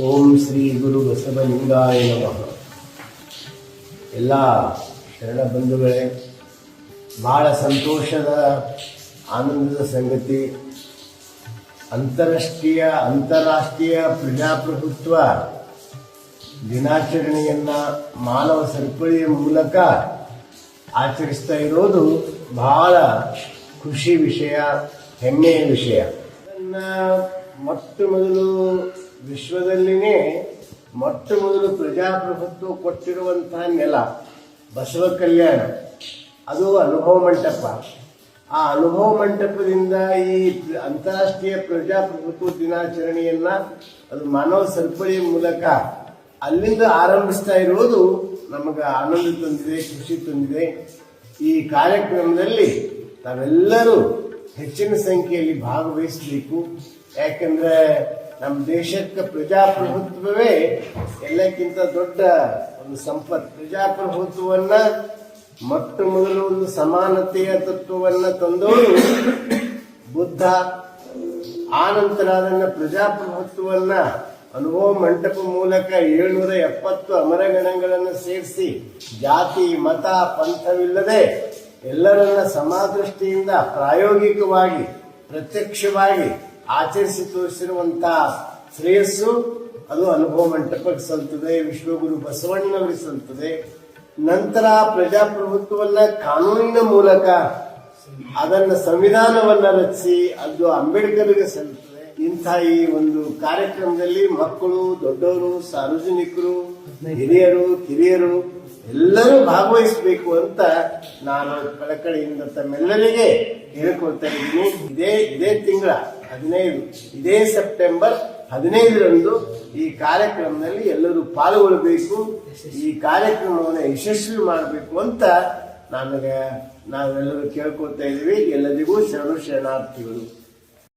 ಓಂ ಶ್ರೀ ಗುರು ಬಸವಲಿಂಗಾಯ ನಮಃ. ಎಲ್ಲ ಶರಣ ಬಂಧುಗಳೇ, ಬಹಳ ಸಂತೋಷದ, ಆನಂದದ ಸಂಗತಿ. ಅಂತಾರಾಷ್ಟ್ರೀಯ ಅಂತಾರಾಷ್ಟ್ರೀಯ ಪ್ರಜಾಪ್ರಭುತ್ವ ದಿನಾಚರಣೆಯನ್ನು ಮಾನವ ಸರಪಳಿಯ ಮೂಲಕ ಆಚರಿಸ್ತಾ ಇರೋದು ಬಹಳ ಖುಷಿ ವಿಷಯ, ಹೆಮ್ಮೆಯ ವಿಷಯ. ಮೊಟ್ಟ ಮೊದಲು ವಿಶ್ವದಲ್ಲಿನೇ ಮೊಟ್ಟ ಮೊದಲು ಪ್ರಜಾಪ್ರಭುತ್ವ ಕೊಟ್ಟಿರುವಂತಹ ನೆಲ, ಬಸವ ಕಲ್ಯಾಣ. ಅದು ಅನುಭವ ಮಂಟಪ. ಆ ಅನುಭವ ಮಂಟಪದಿಂದ ಈ ಅಂತಾರಾಷ್ಟ್ರೀಯ ಪ್ರಜಾಪ್ರಭುತ್ವ ದಿನಾಚರಣೆಯನ್ನ ಅದು ಮಾನವ ಸರಪಳಿಯ ಮೂಲಕ ಅಲ್ಲಿಂದ ಆರಂಭಿಸ್ತಾ ಇರುವುದು ನಮಗೆ ಆನಂದ ತಂದಿದೆ, ಖುಷಿ ತಂದಿದೆ. ಈ ಕಾರ್ಯಕ್ರಮದಲ್ಲಿ ನಾವೆಲ್ಲರೂ ಹೆಚ್ಚಿನ ಸಂಖ್ಯೆಯಲ್ಲಿ ಭಾಗವಹಿಸಬೇಕು. ಯಾಕಂದ್ರೆ ನಮ್ಮ ದೇಶಕ್ಕೆ ಪ್ರಜಾಪ್ರಭುತ್ವವೇ ಎಲ್ಲಕ್ಕಿಂತ ದೊಡ್ಡ ಒಂದು ಸಂಪತ್ತು. ಪ್ರಜಾಪ್ರಭುತ್ವವನ್ನ ಮೊಟ್ಟ ಮೊದಲು ಒಂದು ಸಮಾನತೆಯ ತತ್ವವನ್ನ ತಂದವರು ಬುದ್ಧ. ಆನಂತರ ನಂತರ ಅದನ್ನ ಪ್ರಜಾಪ್ರಭುತ್ವವನ್ನ ಅನುಭವ ಮಂಟಪ ಮೂಲಕ ಏಳ್ನೂರ ಎಪ್ಪತ್ತು ಅಮರಗಣಗಳನ್ನು ಸೇರಿಸಿ ಜಾತಿ, ಮತ, ಪಂಥವಿಲ್ಲದೆ ಎಲ್ಲರನ್ನ ಸಮಾದೃಷ್ಟಿಯಿಂದ ಪ್ರಾಯೋಗಿಕವಾಗಿ, ಪ್ರತ್ಯಕ್ಷವಾಗಿ ಆಚರಿಸಿ ತೋರಿಸಿರುವಂತಹ ಶ್ರೇಯಸ್ಸು, ಅದು ಅನುಭವ ಮಂಟಪಕ್ಕೆ ಸಲ್ತದೆ ವಿಶ್ವಗುರು ಬಸವಣ್ಣನವರಿಗೆ ಸಲ್ತದೆ ನಂತರ ಪ್ರಜಾಪ್ರಭುತ್ವವನ್ನ ಕಾನೂನಿನ ಮೂಲಕ ಅದನ್ನ ಸಂವಿಧಾನವನ್ನ ರಚಿಸಿ ಅದು ಅಂಬೇಡ್ಕರ್ಗೆ ಸಲ್ಲುತ್ತದೆ. ಇಂಥ ಈ ಒಂದು ಕಾರ್ಯಕ್ರಮದಲ್ಲಿ ಮಕ್ಕಳು, ದೊಡ್ಡವರು, ಸಾರ್ವಜನಿಕರು, ಹಿರಿಯರು, ಕಿರಿಯರು ಎಲ್ಲರೂ ಭಾಗವಹಿಸಬೇಕು ಅಂತ ನಾನು ಕಳಕಳಿಯಿಂದ ತಮ್ಮೆಲ್ಲರಿಗೆ ಹೇಳ್ಕೊಳ್ತಾ ಇದ್ದೀನಿ. ಇದೇ ಇದೇ ತಿಂಗಳ ಹದಿನೈದು, ಇದೇ ಸೆಪ್ಟೆಂಬರ್ ಹದಿನೈದರಂದು ಈ ಕಾರ್ಯಕ್ರಮದಲ್ಲಿ ಎಲ್ಲರೂ ಪಾಲ್ಗೊಳ್ಳಬೇಕು. ಈ ಕಾರ್ಯಕ್ರಮವನ್ನು ಯಶಸ್ವಿ ಮಾಡಬೇಕು ಅಂತ ನನಗೆ ನಾವೆಲ್ಲರೂ ಕೇಳ್ಕೊತಾ ಇದ್ದೀವಿ. ಎಲ್ಲರಿಗೂ ಶರಣು ಶರಣಾರ್ಥಿಗಳು.